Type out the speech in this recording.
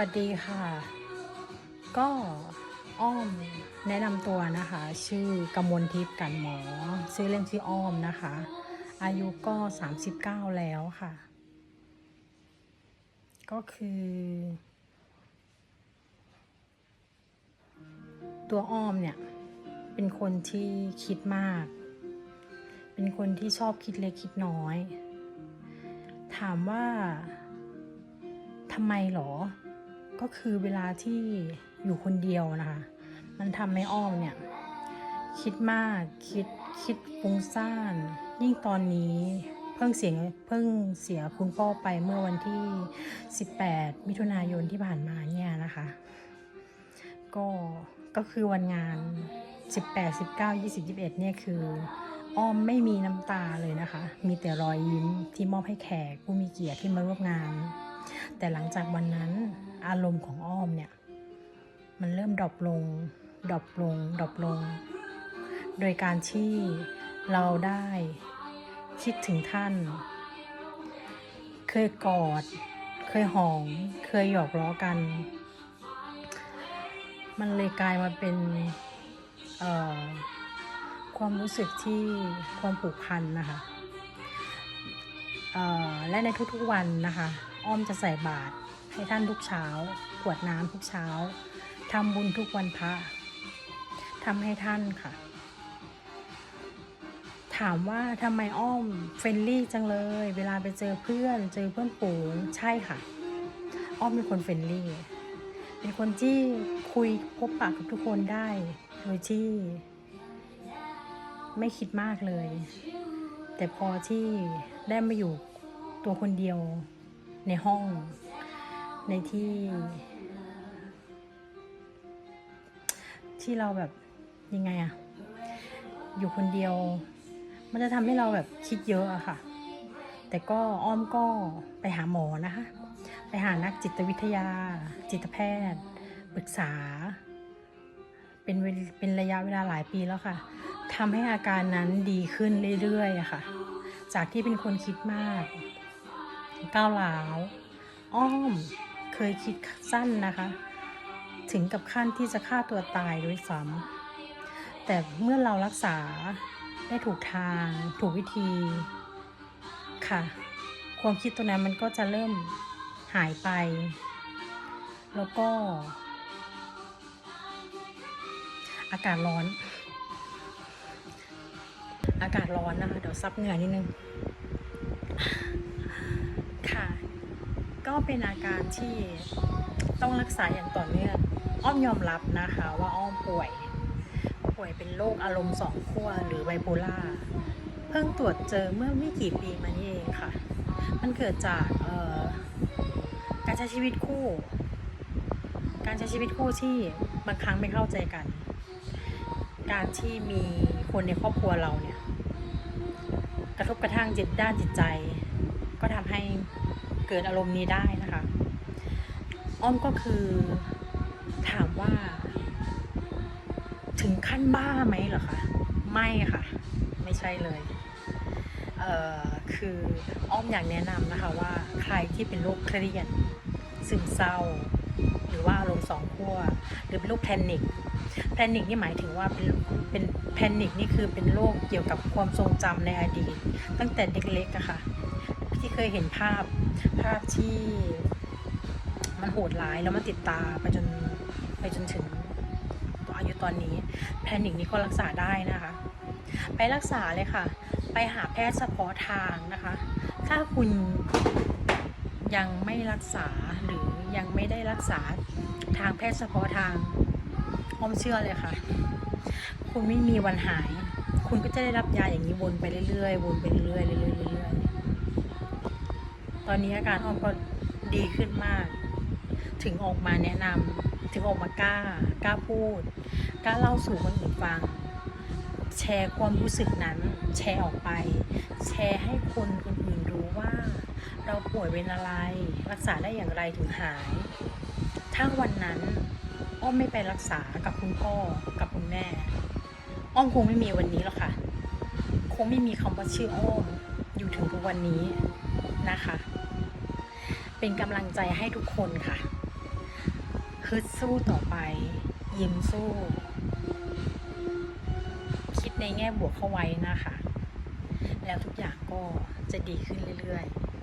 วัสดีค่ะ ก็อ้อมแนะนำตัวนะคะ ชื่อกมลทิพย์กันหมอ ชื่อเล่นชื่ออ้อมนะคะ อายุก็ 39 แล้วค่ะ ก็คือ ตัวอ้อมเนี่ย เป็นคนที่คิดมาก เป็นคนที่ชอบคิดเล็กคิดน้อย ถามว่าทำไมหรอ ก็คือเวลาที่อยู่คนเดียวนะคะ มันทำให้อ้อมเนี่ย คิดมากคิดคิดฟุ้งซ่าน ยิ่งตอนนี้เพิ่งเสียเพิ่งเสียคุณพ่อไปเมื่อวันที่ 18 มิถุนายนที่ผ่านมาเนี่ยนะคะ ก็ก็คือวันงาน 18 19 20 21เนี่ยคืออ้อมไม่มีน้ำตาเลยนะคะ มีแต่รอยยิ้มที่มอบให้แขกผู้มีเกียรติที่มาร่วมงาน แต่หลังจากวันนั้นอารมณ์ของอ้อมเนี่ย มันเริ่มดรอปลงดรอปลงดรอปลง โดยการที่เราได้คิดถึงท่าน เคยกอด เคยหอม เคยหยอกล้อกัน มันเลยกลายมาเป็นความรู้สึกที่ความผูกพันนะคะและในทุกๆวันนะคะ อ้อมจะใส่บาตรให้ท่านทุกเช้ากวดน้ำทุกเช้าทำบุญทุกวันพระทำให้ท่านค่ะ ถามว่าทำไมอ้อมเฟรนลี่จังเลย เวลาไปเจอเพื่อนเจอเพื่อนฝูงใช่ค่ะ อ้อมเป็นคนเฟรนลี่ เป็นคนที่คุยพบปะกับทุกคนได้โดยที่ ไม่คิดมากเลย แต่พอที่ได้มาอยู่ตัวคนเดียว ในห้อง ในที่ ที่เราแบบยังไงอะอยู่คนเดียว มันจะทำให้เราแบบคิดเยอะอะค่ะ แต่ก็อ้อมก็ไปหาหมอนะคะ ไปหานักจิตวิทยา จิตแพทย์ ปรึกษา เป็นเป็นระยะเวลาหลายปีแล้วค่ะทำให้อาการนั้นดีขึ้นเรื่อยๆอะค่ะ จากที่เป็นคนคิดมาก ก้าวร้าว อ้อมเคยคิดสั้นนะคะ ถึงกับขั้นที่จะฆ่าตัวตายด้วยซ้ำแต่เมื่อเรารักษาได้ถูกทาง ถูกวิธีค่ะ ความคิดตัวนั้นมันก็จะเริ่มหายไป แล้วก็ อากาศร้อน อากาศร้อนนะคะ เดี๋ยวซับเหงื่อนิดนึง ค่ะ ก็ เป็นอาการที่ต้องรักษาอย่างต่อเนื่องอ้อมยอมรับนะคะว่าอ้อมป่วย ป่วยเป็นโรคอารมณ์สองขั้วหรือไบโพล่าเพิ่งตรวจเจอเมื่อไม่กี่ปีมานี้เองค่ะ มันเกิดจากการใช้ชีวิตคู่ การใช้ชีวิตคู่ที่บางครั้งไม่เข้าใจกัน การที่มีคนในครอบครัวเราเนี่ย กระทบกระทั่งจิตด้านจิตใจ ก็ทำให้ เกิดอารมณ์นี้ได้นะคะ อ้อมก็คือถามว่า ถึงขั้นบ้าไหมเหรอคะไม่ค่ะ ไม่ใช่เลยเอ่อคืออ้อมอยากแนะนำนะคะว่าใครที่เป็นโรคเครียดซึมเศร้า หรือว่าอารมณ์สองขั้วหรือเป็นโรคแพนิคแพนิคนี่หมายถึงว่าเป็นเป็นแพนิคนี่คือเป็นโรคเกี่ยวกับความทรงจำในอดีต ตั้งแต่เด็กเล็กอะค่ะ ที่เคยเห็นภาพภาพที่มันโหดร้ายแล้วมันติดตาไปจนไปจนถึงตัวอายุตอนนี้แพนิคนี่ก็รักษาได้นะคะ ไปรักษาเลยค่ะ ไปหาแพทย์เฉพาะทางนะคะ ถ้าคุณยังไม่รักษาหรือยังไม่ได้รักษาทางแพทย์เฉพาะทางอ้อมเชื่อเลยค่ะ คุณไม่มีวันหาย คุณก็จะได้รับยาอย่างนี้วนไปเรื่อยๆวนไปเรื่อยๆเรื่อยๆเรื่อยๆ ตอนนี้อาการอ้อมก็ดีขึ้นมาก ถึงออกมาแนะนำถึงออกมากล้ากล้าพูดกล้าเล่าสู่คนอื่นฟัง แชร์ความรู้สึกนั้น แชร์ออกไป แชร์ให้คนอื่นรู้ว่า เราป่วยเป็นอะไร รักษาได้อย่างไรถึงหายถ้าวันนั้น อ้อมไม่ไปรักษากับคุณพ่อกับคุณแม่ อ้อมคงไม่มีวันนี้หรอกค่ะ คงไม่มีคำว่าชื่ออ้อมอยู่ถึงทุกวันนี้นะคะ เป็นกำลังใจให้ทุกคนค่ะฮึดสู้ต่อไป ยิ้มสู้ คิดในแง่บวกเข้าไว้นะคะ แล้วทุกอย่างก็จะดีขึ้นเรื่อยๆ